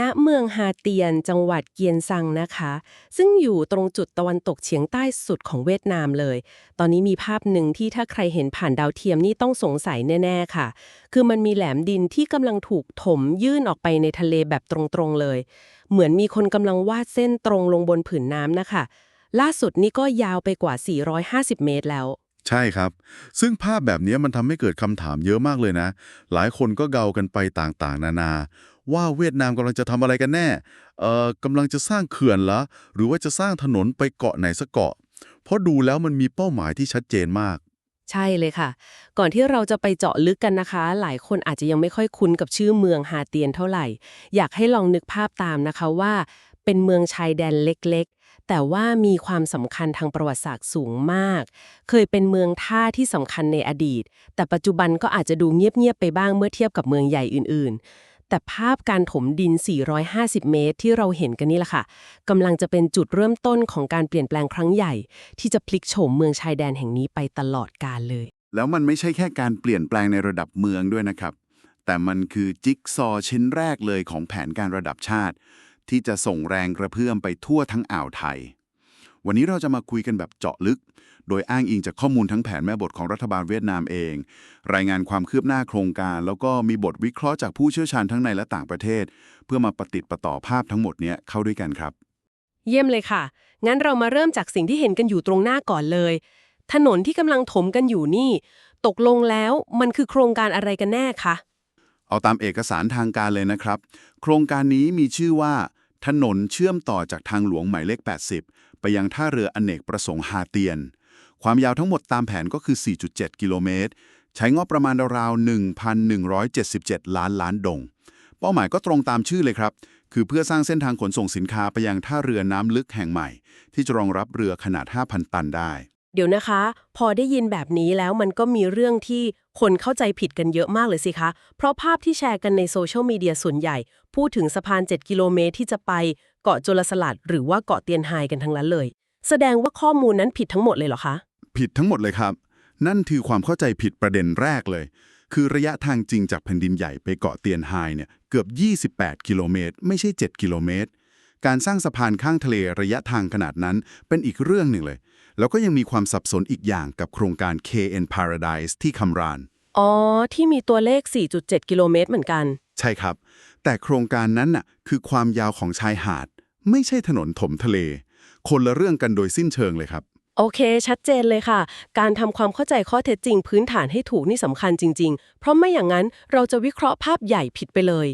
ณเมืองฮาเตียนจังหวัดเกียนซังนะคะ ซึ่งอยู่ตรงจุดตะวันตกเฉียงใต้สุดของเวียดนามเลย ตอนนี้มีภาพหนึ่งที่ถ้าใครเห็นผ่านดาวเทียมนี่ต้องสงสัยแน่ ๆ ค่ะ คือมันมีแหลมดินที่กำลังถูกถมยื่นออกไปในทะเลแบบตรงๆเลย เหมือนมีคนกำลังวาดเส้นตรงลงบนผืนน้ำนะคะ ล่าสุดนี่ก็ยาวไปกว่า 450 เมตรแล้วใช่ครับ ซึ่งภาพแบบนี้มันทำให้เกิดคำถามเยอะมากเลยนะ หลายคนก็เกากันไปต่างๆ นานา ว่าเวียดนามกำลังจะทำอะไรกันแน่เอ่อกำลังจะสร้างเขื่อนเหรอหรือว่าจะสร้างถนนไปเกาะไหนสักเกาะ เพราะดูแล้วมันมีเป้าหมายที่ชัดเจนมาก ใช่เลยค่ะ ก่อนที่เราจะไปเจาะลึกกันนะคะ หลายคนอาจจะยังไม่ค่อยคุ้นกับชื่อเมืองฮาเตียนเท่าไหร่ อยากให้ลองนึกภาพตามนะคะว่า เป็นเมืองชายแดนเล็กๆ แต่ว่ามีความสำคัญทางประวัติศาสตร์สูงมาก เคยเป็นเมืองท่าที่สำคัญในอดีต แต่ปัจจุบันก็อาจจะดูเงียบๆไปบ้างเมื่อเทียบกับเมืองใหญ่อื่นๆ แต่ภาพการถมดิน 450 เมตร ที่เราเห็นกันนี่แหละค่ะกำลังจะเป็นจุดเริ่มต้นของการเปลี่ยนแปลงครั้งใหญ่ ที่จะพลิกโฉมเมืองชายแดนแห่งนี้ไปตลอดกาลเลย แล้วมันไม่ใช่แค่การเปลี่ยนแปลงในระดับเมืองด้วยนะครับ แต่มันคือจิ๊กซอว์ชิ้นแรกเลยของแผนการระดับชาติ ที่จะส่งแรงกระเพื่อมไปทั่วทั้งอ่าวไทย วันนี้เราจะมาคุยกันแบบเจาะลึก โดยอ้างอิงจากข้อมูลทั้งแผนแม่บทของรัฐบาลเวียดนามเอง รายงานความคืบหน้าโครงการ แล้วก็มีบทวิเคราะห์จากผู้เชี่ยวชาญทั้งในและต่างประเทศ เพื่อมาปฏิติดประต่อภาพทั้งหมดเนี้ยเข้าด้วยกันครับ เยี่ยมเลยค่ะ งั้นเรามาเริ่มจากสิ่งที่เห็นกันอยู่ตรงหน้าก่อนเลย ถนนที่กำลังถมกันอยู่นี่ ตกลงแล้วมันคือโครงการอะไรกันแน่คะเอาตามเอกสารทางการเลยนะครับ โครงการนี้มีชื่อว่า ถนนเชื่อมต่อจากทางหลวงหมายเลข 80 ไปยังท่าเรืออเนกประสงค์ฮาเตียน ความยาวทั้งหมดตามแผนก็คือ 4.7 กิโลเมตร ใช้งบประมาณราวๆ1,177 ล้านล้านดง เป้าหมายก็ตรงตามชื่อเลยครับ คือเพื่อสร้างเส้นทางขนส่งสินค้าไปยังท่าเรือน้ำลึกแห่งใหม่ ที่จะรองรับเรือขนาด 5,000 ตันได้ เดี๋ยวนะคะ พอได้ยินแบบนี้แล้วมันก็มีเรื่องที่คนเข้าใจผิดกันเยอะมากเลยสิคะ เพราะภาพที่แชร์กันในโซเชียลมีเดียส่วนใหญ่ พูดถึงสะพาน 7 กิโลเมตรที่จะไปเกาะโจลสลัด หรือว่าเกาะเตียนไฮกันทั้งนั้นเลย แสดงว่าข้อมูลนั้นผิดทั้งหมดเลยเหรอคะ ผิดทั้งหมดเลยครับ นั่นคือความเข้าใจผิดประเด็นแรกเลย คือระยะทางจริงจากแผ่นดินใหญ่ไปเกาะเตียนไฮเนี่ยเกือบ 28 กิโลเมตร ไม่ใช่ 7 กิโลเมตร การสร้างสะพานข้างทะเลระยะทางขนาดนั้นเป็นอีกเรื่องหนึ่งเลย แล้วก็ยังมีความสับสนอีกอย่างกับโครงการ KN Paradise ที่คำราน อ๋อ ที่มีตัวเลข 4.7 กิโลเมตรเหมือนกัน ใช่ครับ แต่โครงการนั้นน่ะคือความยาวของชายหาด ไม่ใช่ถนนถมทะเล คนละเรื่องกันโดยสิ้นเชิงเลยครับ โอเค ชัดเจนเลยค่ะ การทำความเข้าใจข้อเท็จจริง พื้นฐานให้ถูกนี่สำคัญจริง ๆ เพราะไม่อย่างนั้นเราจะวิเคราะห์ภาพใหญ่ผิดไปเลย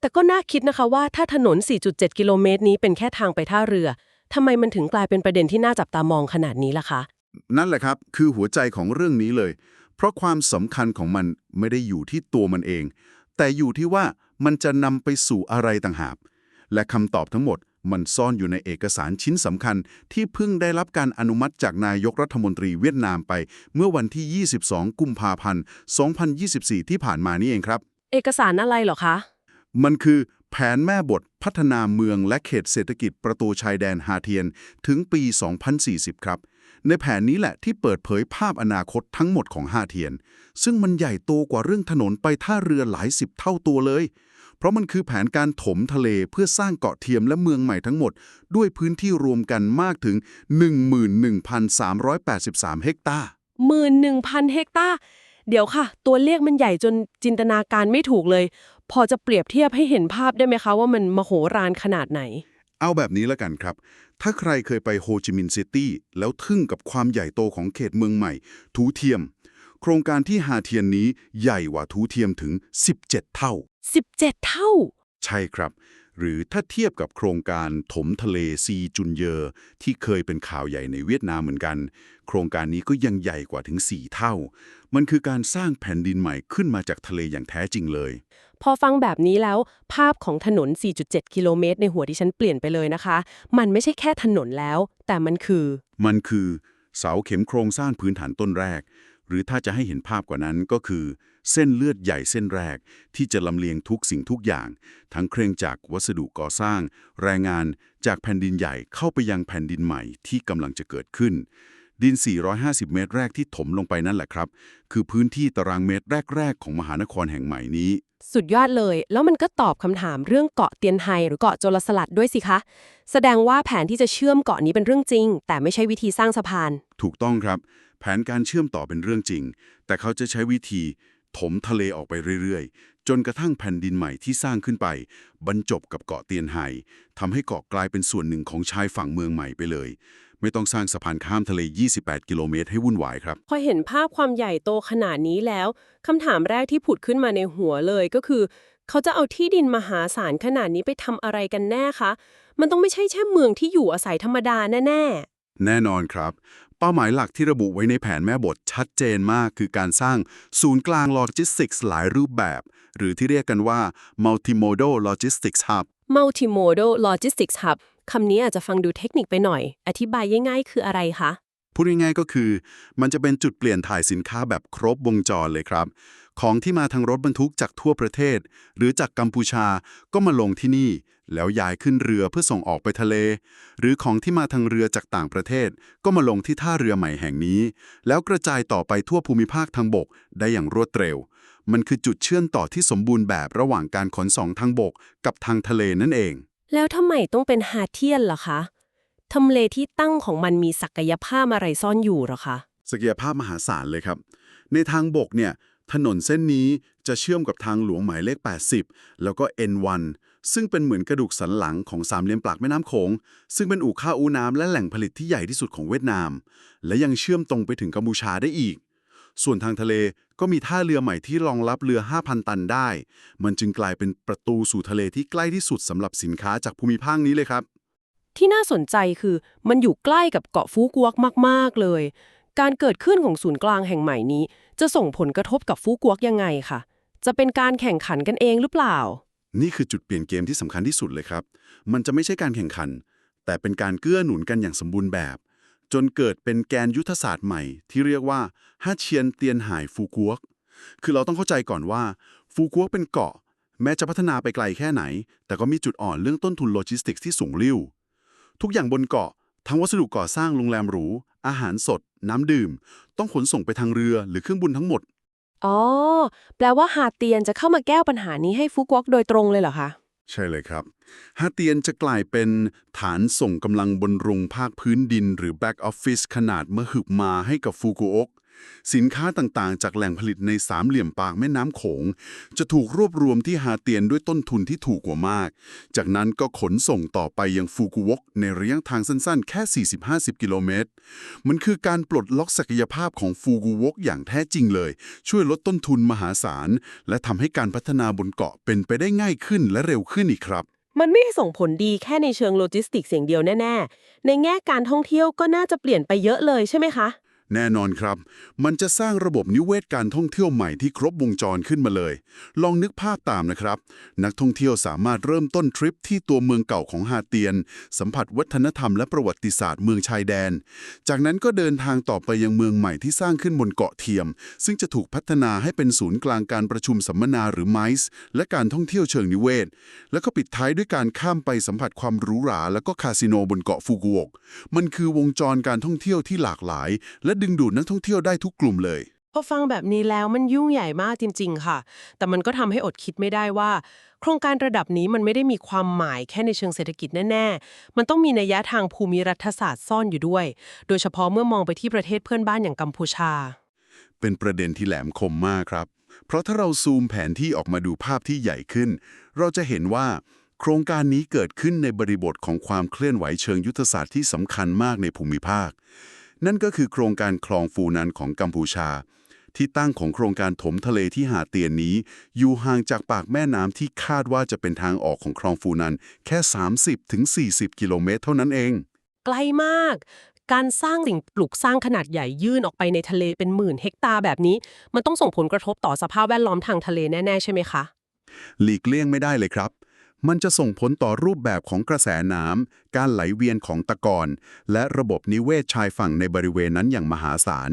แต่ก็น่าคิดนะคะว่าถ้าถนน 4.7 กิโลเมตรนี้เป็นแค่ทางไปท่าเรือทำไมมันถึงกลายเป็นประเด็นที่น่าจับตามองขนาดนี้ล่ะคะ นั่นแหละครับ คือหัวใจของเรื่องนี้เลย เพราะความสำคัญของมันไม่ได้อยู่ที่ตัวมันเอง แต่อยู่ที่ว่ามันจะนำไปสู่อะไรต่างหากและคำตอบทั้งหมด มันซ่อนอยู่ในเอกสารชิ้นสำคัญ ที่เพิ่งได้รับการอนุมัติจากนายกรัฐมนตรีเวียดนามไป เมื่อวันที่ 22 กุมภาพันธ์ 2024 ที่ผ่านมานี่เองครับ เอกสารอะไรเหรอคะ มันคือแผนแม่บทพัฒนาเมืองและเขตเศรษฐกิจประตูชายแดนฮาเทียนถึงปี 2040 ครับ ในแผนนี้แหละที่เปิดเผยภาพอนาคตทั้งหมดของฮาเทียน ซึ่งมันใหญ่โตกว่าเรื่องถนนไปท่าเรือหลายสิบเท่าตัวเลย เพราะมันคือแผนการถมทะเลเพื่อสร้างเกาะเทียมและเมืองใหม่ทั้งหมด ด้วยพื้นที่รวมกันมากถึง 11,383 เฮกตาร์ 11,000 เฮกตาร์ เดี๋ยวค่ะ ตัวเลขมันใหญ่จนจินตนาการไม่ถูกเลย พอจะเปรียบเทียบให้เห็นภาพได้ไหมคะว่ามันมโหฬารขนาดไหน เอาแบบนี้แล้วกันครับ ถ้าใครเคยไปโฮจิมินห์ซิตี้แล้วทึ่งกับความใหญ่โตของเขตเมืองใหม่ ทูเทียม โครงการที่ฮาเทียนนี้ใหญ่กว่าทูเทียมถึง 17 เท่า 17 เท่า ใช่ครับ หรือถ้าเทียบกับโครงการถมทะเลซีจุนเยอที่เคยเป็นข่าวใหญ่ในเวียดนามเหมือนกัน โครงการนี้ก็ยังใหญ่กว่าถึง 4 เท่า มันคือการสร้างแผ่นดินใหม่ขึ้นมาจากทะเลอย่างแท้จริงเลย พอฟังแบบนี้แล้ว ภาพของถนน 4.7 กิโลเมตรในหัวที่ฉันเปลี่ยนไปเลยนะคะ มันไม่ใช่แค่ถนนแล้ว แต่มันคือ มันคือ เสาเข็มโครงสร้างพื้นฐานต้นแรก หรือถ้าจะให้เห็นภาพกว่านั้นก็คือ เส้นเลือดใหญ่เส้นแรก ที่จะลำเลียงทุกสิ่งทุกอย่าง ทั้งเครื่องจักรวัสดุก่อสร้าง แรงงานจากแผ่นดินใหญ่เข้าไปยังแผ่นดินใหม่ที่กำลังจะเกิดขึ้น ดิน 450 เมตรแรกที่ถมลงไปนั่นแหละครับ คือพื้นที่ตารางเมตรแรก ๆ ของมหานครแห่งใหม่นี้ สุดยอดเลย แล้วมันก็ตอบคำถามเรื่องเกาะเตียนไฮหรือเกาะโจลสลัดด้วยสิคะ แสดงว่าแผนที่จะเชื่อมเกาะนี้เป็นเรื่องจริง แต่ไม่ใช่วิธีสร้างสะพาน ถูกต้องครับ แผนการเชื่อมต่อเป็นเรื่องจริง แต่เขาจะใช้วิธี ถมทะเลออกไปเรื่อยๆ จนกระทั่งแผ่นดินใหม่ที่สร้างขึ้นไป บรรจบกับเกาะเตียนไฮทำให้เกาะกลายเป็นส่วนหนึ่งของชายฝั่งเมืองใหม่ไปเลย ไม่ต้องสร้างสะพานข้ามทะเล 28 กิโลเมตรให้วุ่นวายครับ พอเห็นภาพความใหญ่โตขนาดนี้แล้วคำถามแรกที่ผุดขึ้นมาในหัวเลยก็คือ เขาจะเอาที่ดินมหาศาลขนาดนี้ไปทำอะไรกันแน่คะ มันต้องไม่ใช่แค่เมืองที่อยู่อาศัยธรรมดาแน่แน่นอนครับ เป้าหมายหลักที่ระบุไว้ในแผนแม่บทชัดเจนมากคือการสร้างศูนย์กลางโลจิสติกส์หลายรูปแบบ หรือที่เรียกกันว่า multimodal logistics hub ๆ multimodal logistics hub คำนี้อาจจะฟังดูเทคนิคไปหน่อย อธิบายง่ายๆ คืออะไรคะ พูดง่ายๆก็คือ มันจะเป็นจุดเปลี่ยนถ่ายสินค้าแบบครบวงจรเลยครับ ของที่มาทางรถบรรทุกจากทั่วประเทศ หรือจากกัมพูชาก็มาลงที่นี่ แล้วย้ายขึ้นเรือเพื่อส่งออกไปทะเล หรือของที่มาทางเรือจากต่างประเทศ ก็มาลงที่ท่าเรือใหม่แห่งนี้ แล้วกระจายต่อไปทั่วภูมิภาคทางบกได้อย่างรวดเร็ว มันคือจุดเชื่อมต่อที่สมบูรณ์แบบระหว่างการขนส่งทางบกกับทางทะเลนั่นเอง แล้วทำไมต้องเป็นฮาเทียนล่ะคะทำเลที่ตั้งของมันมีศักยภาพอะไรซ่อนอยู่หรอคะศักยภาพมหาศาลเลยครับ ในทางบกเนี่ยถนนเส้นนี้จะเชื่อมกับทางหลวงหมายเลข 80 แล้วก็ N1 ซึ่งเป็นเหมือนกระดูกสันหลังของสามเหลี่ยมปากแม่น้ำโขง ซึ่งเป็นอู่ข้าวอูน้ำและแหล่งผลิตที่ใหญ่ที่สุดของเวียดนาม และยังเชื่อมตรงไปถึงกัมพูชาได้อีก ส่วนทางทะเลก็มีท่าเรือใหม่ที่รองรับเรือ 5,000 ตันได้ มันจึงกลายเป็นประตูสู่ทะเลที่ใกล้ที่สุดสำหรับสินค้าจากภูมิภาคนี้เลยครับ ที่น่าสนใจคือมันอยู่ใกล้กับเกาะฟูกวกมาก ๆ เลย การเกิดขึ้นของศูนย์กลางแห่งใหม่นี้ จะส่งผลกระทบกับฟูกวกยังไงคะจะเป็นการแข่งขันกันเองหรือเปล่า นี่คือจุดเปลี่ยนเกมที่สำคัญที่สุดเลยครับ มันจะไม่ใช่การแข่งขัน แต่เป็นการเกื้อหนุนกันอย่างสมบูรณ์แบบ จนเกิดเป็นแกนยุทธศาสตร์ใหม่ ที่เรียกว่าฮัเชียนเตียนหายฟูกวก คือเราต้องเข้าใจก่อนว่าฟูกวกเป็นเกาะ แม้จะพัฒนาไปไกลแค่ไหน แต่ก็มีจุดอ่อนเรื่องต้นทุนโลจิสติกส์ที่สูงลิ่วทุกอย่างบนเกาะ ทั้งวัสดุก่อสร้างโรงแรมหรู อาหารสด น้ำดื่ม ต้องขนส่งไปทางเรือหรือเครื่องบินทั้งหมด อ๋อ แปลว่าฮาเตียนจะเข้ามาแก้ปัญหานี้ให้ฟูกวกโดยตรงเลยเหรอคะ ใช่เลยครับฮาเตียนจะกลายเป็นฐานส่งกำลังบนรุงภาคพื้นดิน หรือ Back Office ขนาดมหึมาให้กับฟูกุโอก สินค้าต่างๆ จากแหล่งผลิตในสามเหลี่ยมปากแม่น้ำโขง จะถูกรวบรวมที่ฮาเตียนด้วยต้นทุนที่ถูกกว่ามาก จากนั้นก็ขนส่งต่อไปยังฟูกุโอกในระยะทางสั้นๆ แค่ 40-50 กิโลเมตร มันคือการปลดล็อกศักยภาพของฟูกุโอกอย่างแท้จริงเลย ช่วยลดต้นทุนมหาศาล และทำให้การพัฒนาบนเกาะเป็นไปได้ง่ายขึ้นและเร็วขึ้นอีกครับมันไม่ส่งผลดีแค่ในเชิงโลจิสติกส์อย่างเดียวแน่ ๆ ในแง่การท่องเที่ยวก็น่าจะเปลี่ยนไปเยอะเลยใช่ไหมคะ แน่นอนครับ มันจะสร้างระบบนิเวศการท่องเที่ยวใหม่ที่ครบวงจรขึ้นมาเลย ลองนึกภาพตามนะครับ นักท่องเที่ยวสามารถเริ่มต้นทริปที่ตัวเมืองเก่าของฮาเตียน สัมผัสวัฒนธรรมและประวัติศาสตร์เมืองชายแดน จากนั้นก็เดินทางต่อไปยังเมืองใหม่ที่สร้างขึ้นบนเกาะเทียม ซึ่งจะถูกพัฒนาให้เป็นศูนย์กลางการประชุมสัมมนาหรือไมซ์และการท่องเที่ยวเชิงนิเวศ แล้วก็ปิดท้ายด้วยการข้ามไปสัมผัสความหรูหรา และก็คาสิโนบนเกาะฟูกุโอกมันคือวงจรการท่องเที่ยวที่หลากหลาย และดึงดูดนักท่องเที่ยวได้ทุกกลุ่มเลยพอฟังแบบนี้แล้วมันยุ่งใหญ่มากจริง ๆ ค่ะ แต่มันก็ทำให้อดคิดไม่ได้ว่า โครงการระดับนี้มันไม่ได้มีความหมายแค่ในเชิงเศรษฐกิจแน่ ๆ มันต้องมีนัยยะทางภูมิรัฐศาสตร์ซ่อนอยู่ด้วย โดยเฉพาะเมื่อมองไปที่ประเทศเพื่อนบ้านอย่างกัมพูชา เป็นประเด็นที่แหลมคมมากครับ เพราะถ้าเราซูมแผนที่ออกมาดูภาพที่ใหญ่ขึ้น เราจะเห็นว่า โครงการนี้เกิดขึ้นในบริบทของความเคลื่อนไหวเชิงยุทธศาสตร์ที่สำคัญมากในภูมิภาค นั่นก็คือโครงการคลองฟูนันของกัมพูชา ที่ตั้งของโครงการถมทะเลที่หาดเตียนนี้ อยู่ห่างจากปากแม่น้ำที่คาดว่าจะเป็นทางออกของคลองฟูนันแค่ 30-40 กิโลเมตรเท่านั้นเอง ไกลมาก การสร้างสิ่งปลูกสร้างขนาดใหญ่ยื่นออกไปในทะเลเป็นหมื่นเฮกตาร์แบบนี้ มันต้องส่งผลกระทบต่อสภาพแวดล้อมทางทะเลแน่ๆใช่ไหมคะ หลีกเลี่ยงไม่ได้เลยครับ มันจะส่งผลต่อรูปแบบของกระแสน้ำการไหลเวียนของตะกอนและระบบนิเวศชายฝั่งในบริเวณนั้นอย่างมหาศาล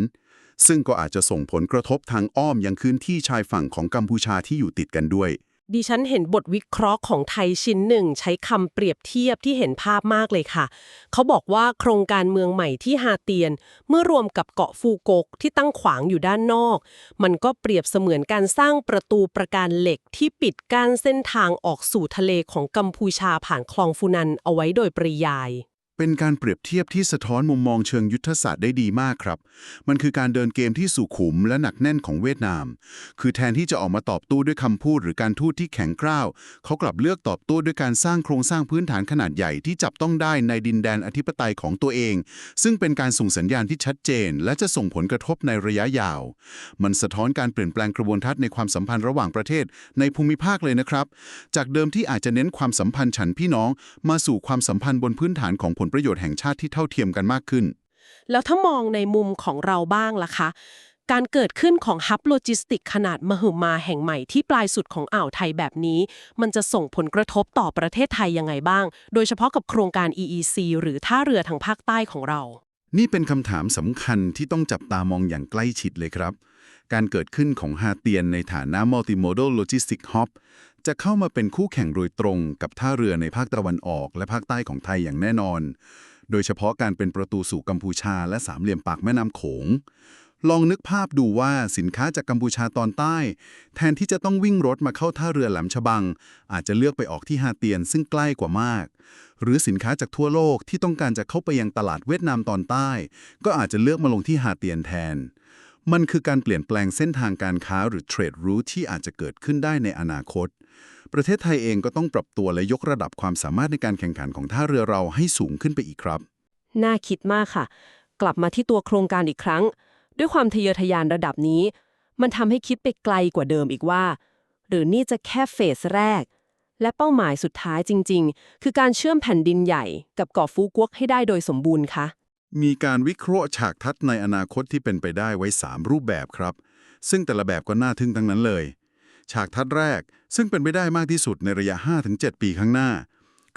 ซึ่งก็อาจจะส่งผลกระทบทางอ้อมยังพื้นที่ชายฝั่งของกัมพูชาที่อยู่ติดกันด้วย ดิฉันเห็นบทวิเคราะห์ของไทยชิ้นหนึ่ง ใช้คำเปรียบเทียบที่เห็นภาพมากเลยค่ะ เขาบอกว่าโครงการเมืองใหม่ที่ฮาเตียน เมื่อรวมกับเกาะฟูกกที่ตั้งขวางอยู่ด้านนอก มันก็เปรียบเสมือนการสร้างประตูประการเหล็กที่ปิดกั้นเส้นทางออกสู่ทะเลของกัมพูชาผ่านคลองฟูนันเอาไว้โดยปริยาย เป็นการเปรียบเทียบที่สะท้อนมุมมองเชิงยุทธศาสตร์ได้ดีมากครับ มันคือการเดินเกมที่สุขุมและหนักแน่นของเวียดนาม คือแทนที่จะออกมาตอบโต้ด้วยคำพูดหรือการทูตที่แข็งกร้าว เขากลับเลือกตอบโต้ด้วยการสร้างโครงสร้างพื้นฐานขนาดใหญ่ที่จับต้องได้ในดินแดนอธิปไตยของตัวเอง ซึ่งเป็นการส่งสัญญาณที่ชัดเจน และจะส่งผลกระทบในระยะยาว มันสะท้อนการเปลี่ยนแปลงกระบวนทัศน์ในความสัมพันธ์ระหว่างประเทศในภูมิภาคเลยนะครับ จากเดิมที่อาจจะเน้นความสัมพันธ์ฉันพี่น้อง มาสู่ความสัมพันธ์บนพื้นฐานของผลประโยชน์แห่งชาติที่เท่าเทียมกันมากขึ้น แล้วถ้ามองในมุมของเราบ้างล่ะคะ การเกิดขึ้นของฮับโลจิสติกขนาดมหึมาแห่งใหม่ที่ปลายสุดของอ่าวไทยแบบนี้ มันจะส่งผลกระทบต่อประเทศไทยยังไงบ้าง โดยเฉพาะกับโครงการ EEC หรือท่าเรือทางภาคใต้ของเรา นี่เป็นคำถามสำคัญที่ต้องจับตามองอย่างใกล้ชิดเลยครับการเกิดขึ้นของฮาเตียนในฐานะ Multimodal Logistics Hub จะเข้ามาเป็นคู่แข่งโดยตรงกับท่าเรือในภาคตะวันออก และภาคใต้ของไทยอย่างแน่นอน โดยเฉพาะการเป็นประตูสู่กัมพูชาและสามเหลี่ยมปากแม่น้ำโขง ลองนึกภาพดูว่าสินค้าจากกัมพูชาตอนใต้ แทนที่จะต้องวิ่งรถมาเข้าท่าเรือแหลมฉบัง อาจจะเลือกไปออกที่ฮาเตียนซึ่งใกล้กว่ามาก หรือสินค้าจากทั่วโลกที่ต้องการจะเข้าไปยังตลาดเวียดนามตอนใต้ ก็อาจจะเลือกมาลงที่ฮาเตียนแทนมันคือการเปลี่ยนแปลงเส้นทางการค้าหรือเทรดรูทที่อาจจะเกิดขึ้นได้ในอนาคต ประเทศไทยเองก็ต้องปรับตัวและยกระดับความสามารถในการแข่งขันของท่าเรือเราให้สูงขึ้นไปอีกครับ น่าคิดมากค่ะ กลับมาที่ตัวโครงการอีกครั้ง ด้วยความทะเยอทะยานระดับนี้ มันทำให้คิดไปไกลกว่าเดิมอีกว่า หรือนี่จะแค่เฟสแรก และเป้าหมายสุดท้ายจริง ๆ คือการเชื่อมแผ่นดินใหญ่กับเกาะฟูกวกให้ได้โดยสมบูรณ์คะมีการวิเคราะห์ฉากทัศน์ในอนาคตที่เป็นไปได้ไว้ 3 รูปแบบครับ ซึ่งแต่ละแบบก็น่าทึ่งทั้งนั้นเลย ฉากทัศน์แรก ซึ่งเป็นไปได้มากที่สุดในระยะ 5-7 ปีข้างหน้า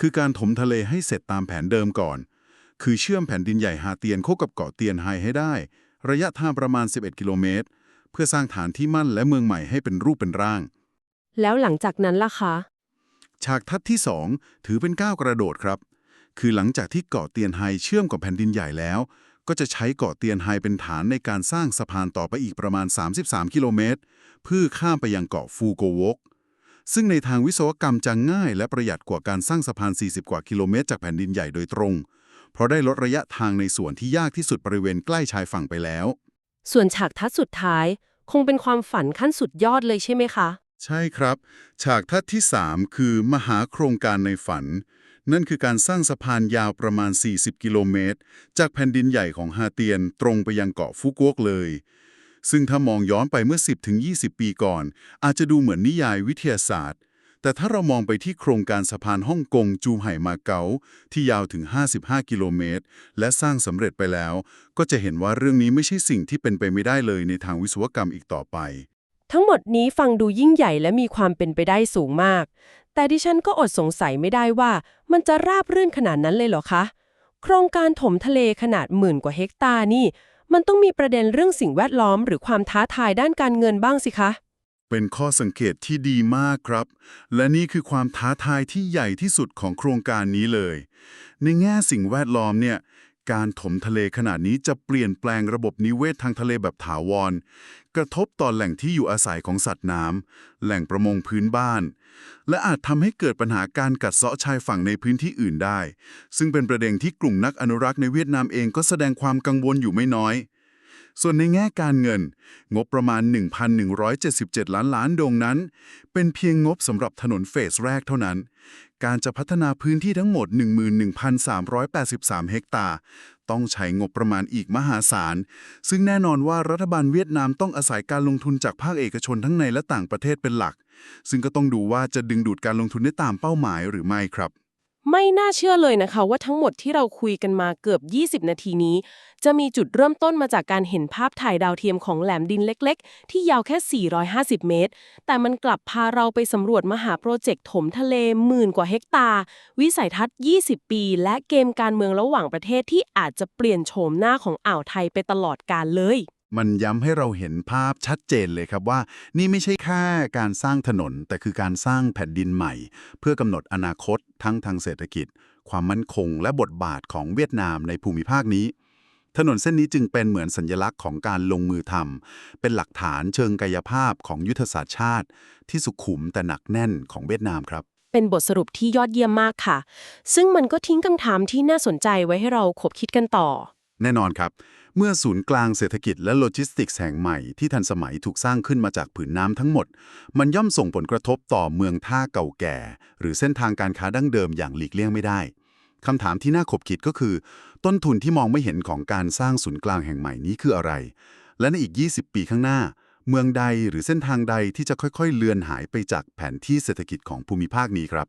คือการถมทะเลให้เสร็จตามแผนเดิมก่อน คือเชื่อมแผ่นดินใหญ่ฮาเตียนเข้ากับเกาะเตียนไฮให้ได้ ระยะทางประมาณ 11 กิโลเมตร เพื่อสร้างฐานที่มั่นและเมืองใหม่ให้เป็นรูปเป็นร่าง แล้วหลังจากนั้นล่ะคะฉากทัศน์ที่ 2 ถือเป็นก้าวกระโดดครับ คือหลังจากที่เกาะเตียนไฮเชื่อมกับแผ่นดินใหญ่แล้ว ก็จะใช้เกาะเตียนไฮเป็นฐานในการสร้างสะพานต่อไปอีกประมาณ 33 กิโลเมตร เพื่อข้ามไปยังเกาะฟูโกวก ซึ่งในทางวิศวกรรมจะง่ายและประหยัดกว่าการสร้างสะพาน 40 กว่ากิโลเมตรจากแผ่นดินใหญ่โดยตรง เพราะได้ลดระยะทางในส่วนที่ยากที่สุดบริเวณใกล้ชายฝั่งไปแล้ว ส่วนฉากทัศน์สุดท้าย คงเป็นความฝันขั้นสุดยอดเลยใช่ไหมคะ ใช่ครับ ฉากทัศน์ที่ 3 คือมหาโครงการในฝัน นั่นคือการสร้างสะพานยาวประมาณ 40 กิโลเมตร จากแผ่นดินใหญ่ของฮาเตียนตรงไปยังเกาะฟุกวกเลย ซึ่งถ้ามองย้อนไปเมื่อ 10-20 ปีก่อน อาจจะดูเหมือนนิยายวิทยาศาสตร์ แต่ถ้าเรามองไปที่โครงการสะพานฮ่องกงจูไห่มาเก๊าที่ยาวถึง 55 กิโลเมตร และสร้างสำเร็จไปแล้ว ก็จะเห็นว่าเรื่องนี้ไม่ใช่สิ่งที่เป็นไปไม่ได้เลยในทางวิศวกรรมอีกต่อไป ทั้งหมดนี้ฟังดูยิ่งใหญ่และมีความเป็นไปได้สูงมาก แต่ดิฉันก็อดสงสัยไม่ได้ว่า มันจะราบรื่นขนาดนั้นเลยเหรอคะ โครงการถมทะเลขนาดหมื่นกว่าเฮกตาร์นี่ มันต้องมีประเด็นเรื่องสิ่งแวดล้อม หรือความท้าทายด้านการเงินบ้างสิคะ เป็นข้อสังเกตที่ดีมากครับ และนี่คือความท้าทายที่ใหญ่ที่สุดของโครงการนี้เลย ในแง่สิ่งแวดล้อมเนี่ย การถมทะเลขนาดนี้จะเปลี่ยนแปลงระบบนิเวศทางทะเลแบบถาวร กระทบต่อแหล่งที่อยู่อาศัยของสัตว์น้ำแหล่งประมงพื้นบ้าน และอาจทำให้เกิดปัญหาการกัดเซาะชายฝั่งในพื้นที่อื่นได้ ซึ่งเป็นประเด็นที่กลุ่มนักอนุรักษ์ในเวียดนามเองก็แสดงความกังวลอยู่ไม่น้อย ส่วนในแง่การเงิน งบประมาณ 1,177 ล้านล้านดงนั้น เป็นเพียงงบสำหรับถนนเฟสแรกเท่านั้น การจะพัฒนาพื้นที่ทั้งหมด 11,383 เฮกตาร์ ต้องใช้งบประมาณอีกมหาศาล ซึ่งแน่นอนว่ารัฐบาลเวียดนามต้องอาศัยการลงทุนจากภาคเอกชนทั้งในและต่างประเทศเป็นหลัก ซึ่งก็ต้องดูว่าจะดึงดูดการลงทุนได้ตามเป้าหมายหรือไม่ครับ ไม่น่าเชื่อเลยนะคะว่าทั้งหมดที่เราคุยกันมาเกือบ 20 นาทีนี้ จะมีจุดเริ่มต้นมาจากการเห็นภาพถ่ายดาวเทียมของแหลมดินเล็ก ๆ ที่ยาวแค่ 450 เมตร แต่มันกลับพาเราไปสำรวจมหาโปรเจกต์ถมทะเลหมื่นกว่าเฮกตาร์วิสัยทัศน์ 20 ปี และเกมการเมืองระหว่างประเทศที่อาจจะเปลี่ยนโฉมหน้าของอ่าวไทยไปตลอดกาลเลย มันย้ำให้เราเห็นภาพชัดเจนเลยครับว่า นี่ไม่ใช่แค่การสร้างถนน แต่คือการสร้างแผ่นดินใหม่ เพื่อกำหนดอนาคตทั้งทางเศรษฐกิจ ความมั่นคง และบทบาทของเวียดนามในภูมิภาคนี้ ถนนเส้นนี้จึงเป็นเหมือนสัญลักษณ์ของการลงมือทำเป็นหลักฐานเชิงกายภาพของยุทธศาสตร์ชาติ ที่สุขุมแต่หนักแน่นของเวียดนามครับเป็นบทสรุปที่ยอดเยี่ยมมากค่ะ ซึ่งมันก็ทิ้งคำถามที่น่าสนใจไว้ให้เราคบคิดกันต่อ แน่นอนครับ เมื่อศูนย์กลางเศรษฐกิจและโลจิสติกส์แห่งใหม่ที่ทันสมัยถูกสร้างขึ้นมาจากผืนน้ำทั้งหมด มันย่อมส่งผลกระทบต่อเมืองท่าเก่าแก่ หรือเส้นทางการค้าดั้งเดิมอย่างหลีกเลี่ยงไม่ได้คำถามที่น่าขบคิดก็คือ ต้นทุนที่มองไม่เห็นของการสร้างศูนย์กลางแห่งใหม่นี้คืออะไร และในอีก 20 ปีข้างหน้า เมืองใดหรือเส้นทางใดที่จะค่อยๆ เลือนหายไปจากแผนที่เศรษฐกิจของภูมิภาคนี้ครับ